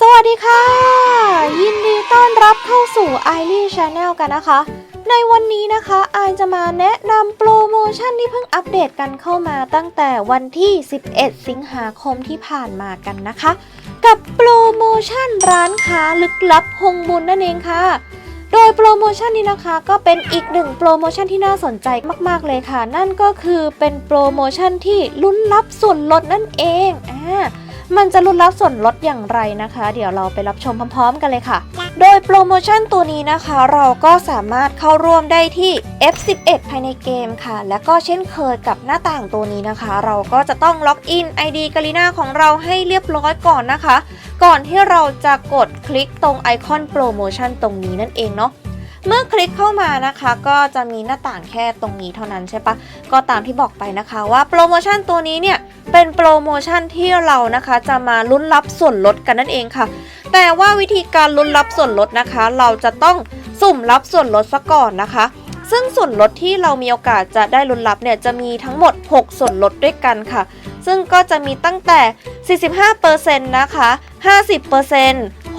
สวัสดีค่ะ ยินดีต้อนรับเข้าสู่ i อ y Channel กันนะคะ ในวันนี้นะคะไอจะมาแนะนำโปรโมชั่นที่เพิ่งอัปเดตกันเข้ามาตั้งแต่วันที่ 11 สิงหาคมที่ผ่านมากันนะคะ กับโปรโมชั่นร้านค้าลึกลับฮงบุญนั่นเองค่ะ โดยโปรโมชั่นนี้นะคะก็เป็นอีกหนึ่งโปรโมชั่นที่น่าสนใจมากๆเลยค่ะ นั่นก็คือเป็นโปรโมชั่นที่ลุ้นรับส่วนลดนั่นเองอ่า มันจะลุ้นรับส่วนลดอย่างไรนะคะ เดี๋ยวเราไปรับชมพร้อมๆ กันเลยค่ะ โดยโปรโมชั่นตัวนี้นะคะ เราก็สามารถเข้าร่วมได้ที่ F11 ภายในเกมค่ะ และก็เช่นเคยกับหน้าต่างตัวนี้นะคะ เราก็จะต้องล็อกอิน ID กาลิน่าของเราให้เรียบร้อยก่อนนะคะ ก่อนที่เราจะกดคลิกตรงไอคอนโปรโมชั่นตรงนี้นั่นเองเนาะ เมื่อคลิกเข้ามานะคะ ก็จะมีหน้าต่างแค่ตรงนี้เท่านั้นใช่ปะก็ตามที่บอกไปนะคะว่าโปรโมชั่นตัวนี้เนี่ยเป็นโปรโมชั่นที่เรานะคะจะมาลุ้นรับส่วนลดกันนั่นเองค่ะ แต่ว่าวิธีการลุ้นรับส่วนลดนะคะ เราจะต้องสุ่มรับส่วนลดซะก่อนนะคะ ซึ่งส่วนลดที่เรามีโอกาสจะได้ลุ้นรับเนี่ยจะมีทั้งหมด 6 ส่วนลดด้วยกันค่ะ ซึ่งก็จะมีตั้งแต่ 45%นะคะ 50% 65%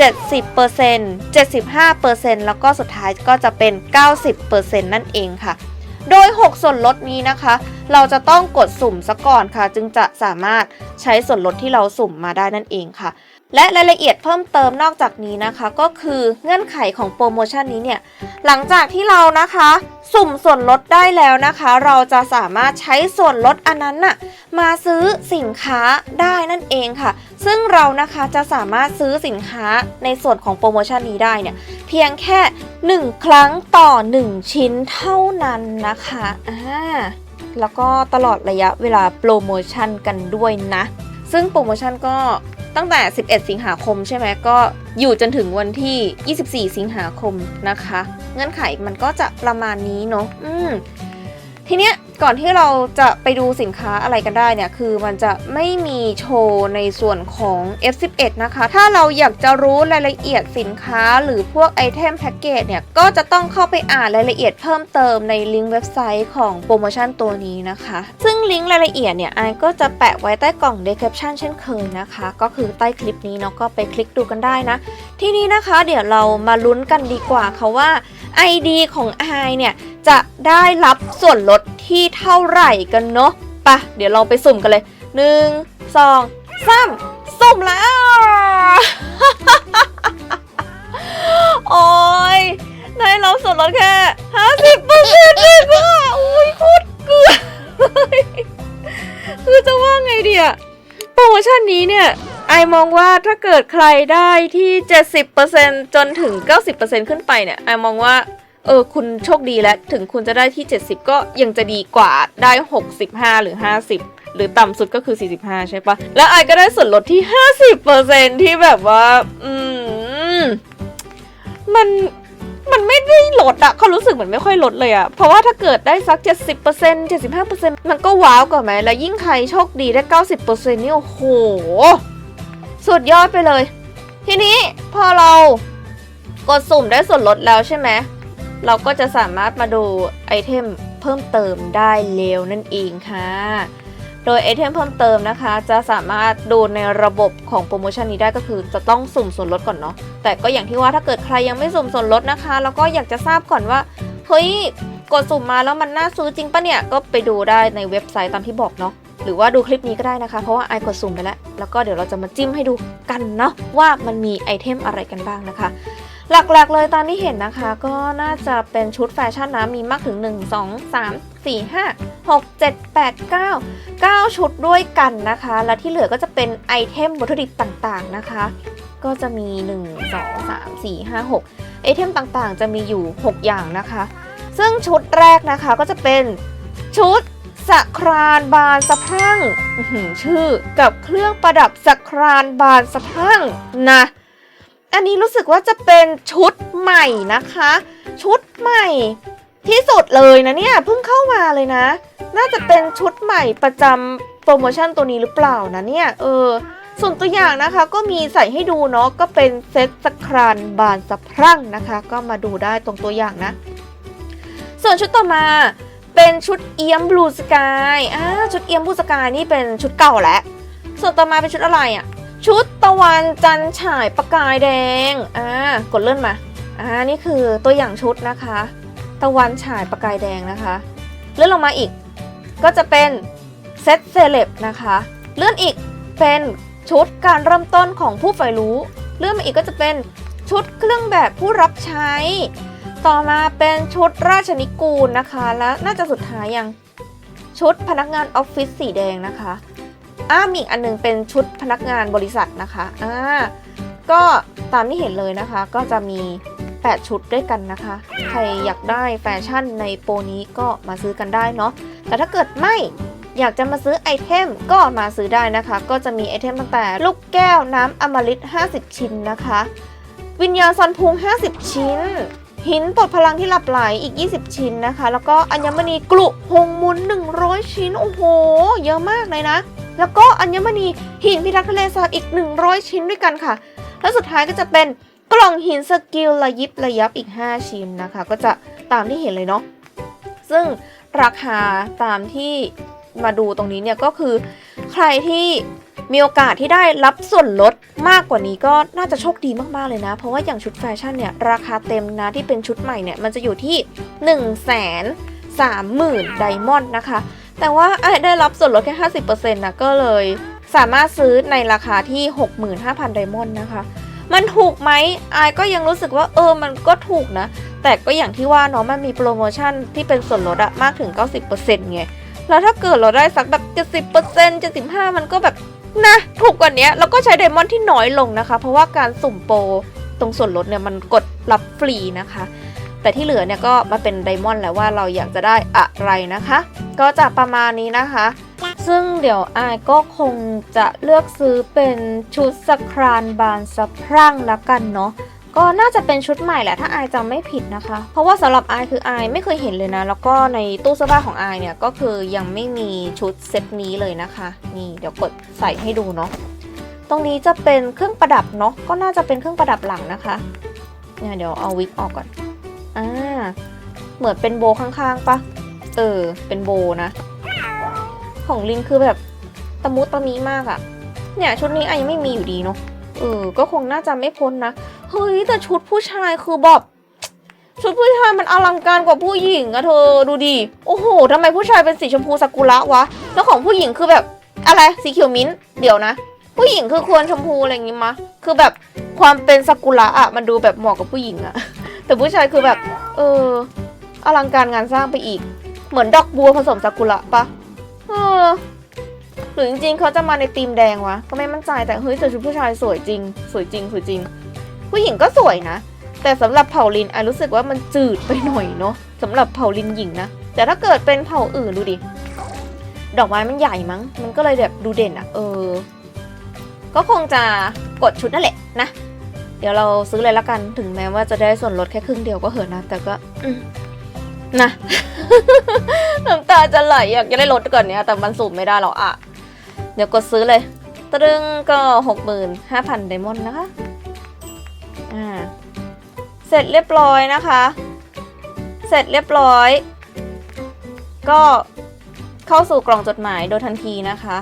70% 75%แล้วก็สุดท้ายก็จะเป็น 90%นั่นเองค่ะ โดย 6 ส่วนลดนี้นะคะ เราจะต้องกดสุ่มซะก่อนค่ะ จึงจะสามารถใช้ส่วนลดที่เราสุ่มมาได้นั่นเองค่ะ และรายละเอียดเพิ่มเติมนอกจากนี้นะคะ ก็คือเงื่อนไขของโปรโมชั่นนี้เนี่ย หลังจากที่เรานะคะ สุ่มส่วนลดได้แล้วนะคะ เราจะสามารถใช้ส่วนลดอันนั้นน่ะมาซื้อสินค้าได้นั่นเองค่ะ ซึ่งเรานะคะจะสามารถซื้อสินค้าในส่วนของโปรโมชั่นนี้ได้เนี่ย เพียงแค่ 1 ครั้งต่อ 1 ชิ้นเท่านั้นนะคะอ่าแล้วก็ตลอดระยะเวลาโปรโมชั่นกันด้วยนะ ซึ่งโปรโมชั่นก็ ตั้งแต่ 11 สิงหาคมใช่ไหมก็อยู่จนถึงวันที่ 24 สิงหาคมนะคะ เงื่อนไขมันก็จะประมาณนี้เนาะอืมทีเนี้ย ก่อนที่เราจะไปดูสินค้าอะไรกันได้เนี่ย คือมันจะไม่มีโชว์ในส่วนของ F11 นะคะ ถ้าเราอยากจะรู้รายละเอียดสินค้าหรือพวกไอเทมแพ็กเกจเนี่ย ก็จะต้องเข้าไปอ่านรายละเอียดเพิ่มเติมในลิงก์เว็บไซต์ของโปรโมชั่นตัวนี้นะคะ ซึ่งลิงก์รายละเอียดเนี่ยไอก็จะแปะไว้ใต้กล่อง description เช่นเคยนะคะ ก็คือใต้คลิปนี้เนาะก็ไปคลิกดูกันได้นะ ทีนี้นะคะเดี๋ยวเรามาลุ้นกันดีกว่าค่ะว่า ID ของไอเนี่ยจะได้รับส่วนลด ที่เท่าไหร่กันเนาะปะเดี๋ยวเราไปสุ่มกันเลย 1 2 3สุ่มแล้ว โอ้ยได้รับส่วนลดแค่50เปอร์เซ็นต์เองอะอุ้ยโคตรเกลือเลยคือจะว่าไงดีอะโปรโมชั่นนี้เนี่ยไอมองว่าถ้าเกิดใครได้ที่ 70%จนถึง 90%ขึ้นไปเนี่ยไอมองว่า เออคุณโชคดีแล้วถึงคุณจะได้ที่ 70 ก็ยังจะดีกว่าได้ 65 หรือ 50 หรือต่ำสุดก็คือ 45 ใช่ปะแล้วไอก็ได้ส่วนลดที่ 50%ที่แบบว่า อืม มันมันไม่ได้ลดอะเขารู้สึกเหมือนไม่ค่อยลดเลยอะเพราะว่าถ้าเกิดได้สัก 70% 75%มันก็ว้าวกว่าไหม แล้วยิ่งใครโชคดีได้ 90%นี่โอ้โห สุดยอดไปเลย ทีนี้พอเรากดสุ่มได้ส่วนลดแล้วใช่ไหม เราก็จะสามารถมาดูไอเทมเพิ่มเติมได้เร็วนั่นเองค่ะ โดยไอเทมเพิ่มเติมนะคะ จะสามารถดูในระบบของโปรโมชั่นนี้ได้ก็คือจะต้องสุ่มส่วนลดก่อนเนาะ แต่ก็อย่างที่ว่าถ้าเกิดใครยังไม่สุ่มส่วนลดนะคะ แล้วก็อยากจะทราบก่อนว่า เฮ้ย กดสุ่มมาแล้วมันน่าซื้อจริงปะเนี่ย ก็ไปดูได้ในเว็บไซต์ตามที่บอกเนาะหรือว่าดูคลิปนี้ก็ได้นะคะ เพราะว่าไอกดสุ่มไปแล้ว แล้วก็เดี๋ยวเราจะมาจิ้มให้ดูกันเนาะว่ามันมีไอเทมอะไรกันบ้างนะคะ หลักๆ เลยตามที่เห็นนะคะ ก็น่าจะเป็นชุดแฟชั่นนะ มีมากถึง 1 2 3 4 5 6 7 8 9 9 ชุดด้วยกันนะคะ และที่เหลือก็จะเป็นไอเทมวัตถุดิบต่างๆนะคะ ก็จะมี 1 2 3 4 5 6 ไอเทมต่างๆ จะมีอยู่ 6 อย่างนะคะ ซึ่งชุดแรกนะคะก็จะเป็นชุดสครานบานสะพั่งชื่อกับเครื่องประดับสครานบานสะพั่งนะ อันนี้รู้สึกว่าจะเป็นชุดใหม่นะคะ ชุดใหม่ที่สุดเลยนะเนี่ยเพิ่งเข้ามาเลยนะ น่าจะเป็นชุดใหม่ประจำโปรโมชั่นตัวนี้หรือเปล่านะเนี่ยเออส่วนตัวอย่างนะคะก็มีใส่ให้ดูเนาะก็เป็นเซตสครานบานสะพรั่งนะคะ ก็มาดูได้ตรงตัวอย่างนะ ส่วนชุดต่อมาเป็นชุดเอียมบลูสกายอ่าชุดเอียมบลูสกายนี่เป็นชุดเก่าแล้วส่วนต่อมาเป็นชุดอะไรอะ่ะ ชุดตะวันจันฉายประกายแดง อ่ากดเลื่อนมา อ่า นี่คือตัวอย่างชุดนะคะ ตะวันฉายประกายแดงนะคะ เลื่อนลงมาอีก ก็จะเป็นเซตเซเลบนะคะ เลื่อนอีกเป็นชุดการเริ่มต้นของผู้ใฝ่รู้ เลื่อนมาอีกก็จะเป็นชุดเครื่องแบบผู้รับใช้ ต่อมาเป็นชุดราชนิกูลนะคะ และน่าจะสุดท้ายยังชุดพนักงานออฟฟิศสีแดงนะคะ อ้ามีอีกอันหนึงเป็นชุดพนักงานบริษัทนะคะอ่าก็ตามที่เห็นเลยนะคะ ก็จะมี 8 ชุดด้วยกันนะคะ ใครอยากได้แฟชั่นในโปรนี้ก็มาซื้อกันได้เนาะแต่ถ้าเกิดไม่อยากจะมาซื้อไอเทมก็มาซื้อได้นะคะ ก็จะมีไอเทมตั้งแต่ ลูกแก้วน้ำอมฤต50 ชิ้นนะคะ วิญญาณซันพุง 50 ชิ้น หินปลดพลังที่หลับไหลอีก 20 ชิ้นนะคะ แล้วก็อัญมณีกลุหงมุน 100 ชิ้น โอ้โห เยอะมากเลยนะ แล้วก็อัญมณีหินพิทักษ์ทะเลสาบอีก 100 ชิ้นด้วยกันค่ะ แล้วสุดท้ายก็จะเป็นกล่องหินสกิลระยิบระยับอีก 5 ชิ้นนะคะ ก็จะตามที่เห็นเลยเนาะซึ่งราคาตามที่มาดูตรงนี้เนี่ยก็คือ ใครที่มีโอกาสที่ได้รับส่วนลดมากกว่านี้ก็น่าจะโชคดีมากๆเลยนะ เพราะว่าอย่างชุดแฟชั่นเนี่ย ราคาเต็มนะที่เป็นชุดใหม่เนี่ย มันจะอยู่ที่ 1 3 0 0 0 0ไดมอนด์นะคะ แต่ว่าไอ้ได้รับส่วนลดแค่ 50%นะก็เลยสามารถซื้อในราคาที่ 65,000ไดมอนด์นะคะ มันถูกไหมไอายก็ยังรู้สึกว่าเออมันก็ถูกนะ แต่ก็อย่างที่ว่าเนาะมันมีโปรโมชั่นที่เป็นส่วนลดอะมากถึง 90%ไง แล้วถ้าเกิดเราได้สักแบบ 70% 75 มันก็แบบนะถูกกว่านี้แล้วก็ใช้ไดมอนด์ที่น้อยลงนะคะ เพราะว่าการสุ่มโปรตรงส่วนลดเนี่ยมันกดรับฟรีนะคะ แต่ที่เหลือเนี่ยก็มาเป็นไดมอนด์แล้วว่าเราอยากจะได้อะไรนะคะ ก็จะประมาณนี้นะคะ ซึ่งเดี๋ยวอายก็คงจะเลือกซื้อเป็นชุดสครานบานสะพรั่งล้วกันเนาะก็น่าจะเป็นชุดใหม่แหละถ้าอายจำไม่ผิดนะคะ เพราะว่าสำหรับอายคืออายไม่เคยเห็นเลยนะ แล้วก็ในตู้เสื้อผ้าของอายเนี่ยก็คือยังไม่มีชุดเซตนี้เลยนะคะ นี่เดี๋ยวกดใส่ให้ดูเนาะตรงนี้จะเป็นเครื่องประดับเนาะก็น่าจะเป็นเครื่องประดับหลังนะคะเนี่ยเดี๋ยวเอาวิกออกก่อน เหมือนเป็นโบข้างๆปะเออ เป็นโบนะ ของลินคือแบบตะมุตะมีมากอะเนี่ยชุดนี้อยยังไม่มีอยู่ดีเนาะเออ ก็คงน่าจะไม่พ้นนะ เฮ้ย แต่ชุดผู้ชายคือแบบชุดผู้ชายมันอลังการกว่าผู้หญิงอะเธอดูดิ โอ้โหทำไมผู้ชายเป็นสีชมพูซากุระวะ แล้วของผู้หญิงคือแบบอะไรสีเขียวมิ้นท์เดี๋ยวนะ ผู้หญิงคือควรชมพูอะไรอย่างงี้มะ คือแบบความเป็นซากุระอะมันดูแบบเหมาะกับผู้หญิงอะแต่ผู้ชายคือแบบ เออ อลังการงานสร้างไปอีก เหมือนดอกบัวผสมซากุระปะเออหรือจริงๆเขาจะมาในธีมแดงวะ ก็ไม่มั่นใจแต่เฮ้ยแต่ชุดผู้ชายสวยจริง สวยจริงสวยจริง ผู้หญิงก็สวยนะ แต่สำหรับเผ่าลินไอรู้สึกว่ามันจืดไปหน่อยเนาะสำหรับเผ่าลินหญิงนะ แต่ถ้าเกิดเป็นเผ่าอื่นดูดิ ดอกไม้มันใหญ่มั้ง มันก็เลยแบบดูเด่นอะเออ ก็คงจะกดชุดนั่นแหละนะ เดี๋ยวเราซื้อเลยละกัน ถึงแม้ว่าจะได้ส่วนลดแค่ครึ่งเดียวก็เหอะนะ แต่ก็อื นะ น้ำตาจะไหลอยากจะได้ลดก่อนเนี้ยแต่มันสูบไม่ได้หรอกอะเดี๋ยวกดซื้อเลยตรึงก็หกหมื่นห้าพันไดมอนด์นะคะอ่าเสร็จเรียบร้อยนะคะ เสร็จเรียบร้อย ก็เข้าสู่กล่องจดหมายโดยทันทีนะคะ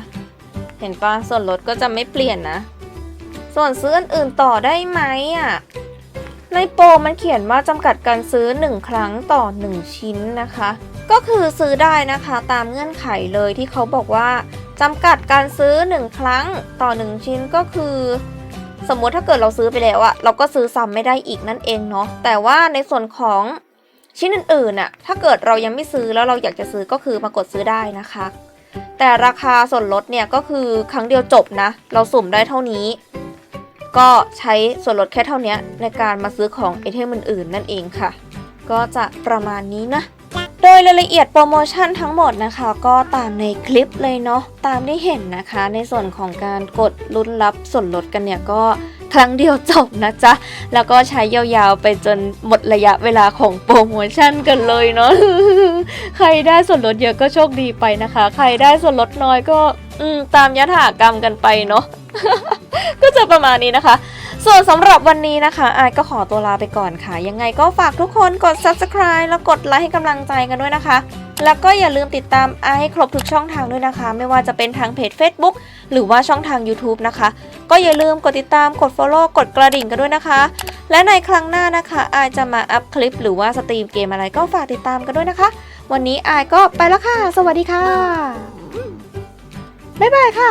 เห็นปะส่วนลดก็จะไม่เปลี่ยนนะ ส่วนซื้ออนอื่นต่อได้ไหมอะ ในโปรมันเขียนว่าจำกัดการซื้อ 1 ครั้งต่อ 1 ชิ้นนะคะ ก็คือซื้อได้นะคะตามเงื่อนไขเลยที่เขาบอกว่าจำกัดการซื้อ 1 ครั้งต่อ 1 ชิ้นก็คือ สมมติถ้าเกิดเราซื้อไปแล้วอะเราก็ซื้อซ้ำไม่ได้อีกนั่นเองเนาะแต่ว่าในส่วนของชิ้นอื่นๆอะถ้าเกิดเรายังไม่ซื้อแล้วเราอยากจะซื้อก็คือมากดซื้อได้นะคะ แต่ราคาส่วนลดเนี่ยก็คือครั้งเดียวจบนะ เราสุ่มได้เท่านี้ ก็ใช้ส่วนลดแค่เท่านี้ในการมาซื้อของไอเทมอื่นๆ นั่นเองค่ะ ก็จะประมาณนี้นะ โดยรายละเอียดโปรโมชั่นทั้งหมดนะคะ ก็ตามในคลิปเลยเนาะตามที่เห็นนะคะ ในส่วนของการกดลุ้นรับส่วนลดกันเนี่ยก็ครั้งเดียวจบนะจ๊ะ แล้วก็ใช้ยาวๆไปจนหมดระยะเวลาของโปรโมชั่นกันเลยเนาะ ใครได้ส่วนลดเยอะก็โชคดีไปนะคะ ใครได้ส่วนลดน้อยก็อืตามยถากรรมกันไปเนาะ ก็จะประมาณนี้นะคะ ส่วนสำหรับวันนี้นะคะอายก็ขอตัวลาไปก่อนค่ะ ยังไงก็ฝากทุกคนกด subscribe แล้วกดไลค์ให้กำลังใจกันด้วยนะคะ แล้วก็อย่าลืมติดตามไอให้ครบทุกช่องทางด้วยนะคะ ไม่ว่าจะเป็นทางเพจ Facebook หรือว่าช่องทาง YouTube นะคะ ก็อย่าลืมกดติดตามกด Follow กดกระดิ่งกันด้วยนะคะ และในครั้งหน้านะคะอายจะมาอัพคลิป หรือว่าสตรีมเกมอะไรก็ฝากติดตามกันด้วยนะคะ วันนี้อายก็ไปแล้วค่ะ สวัสดีค่ะบ๊ายบายค่ะ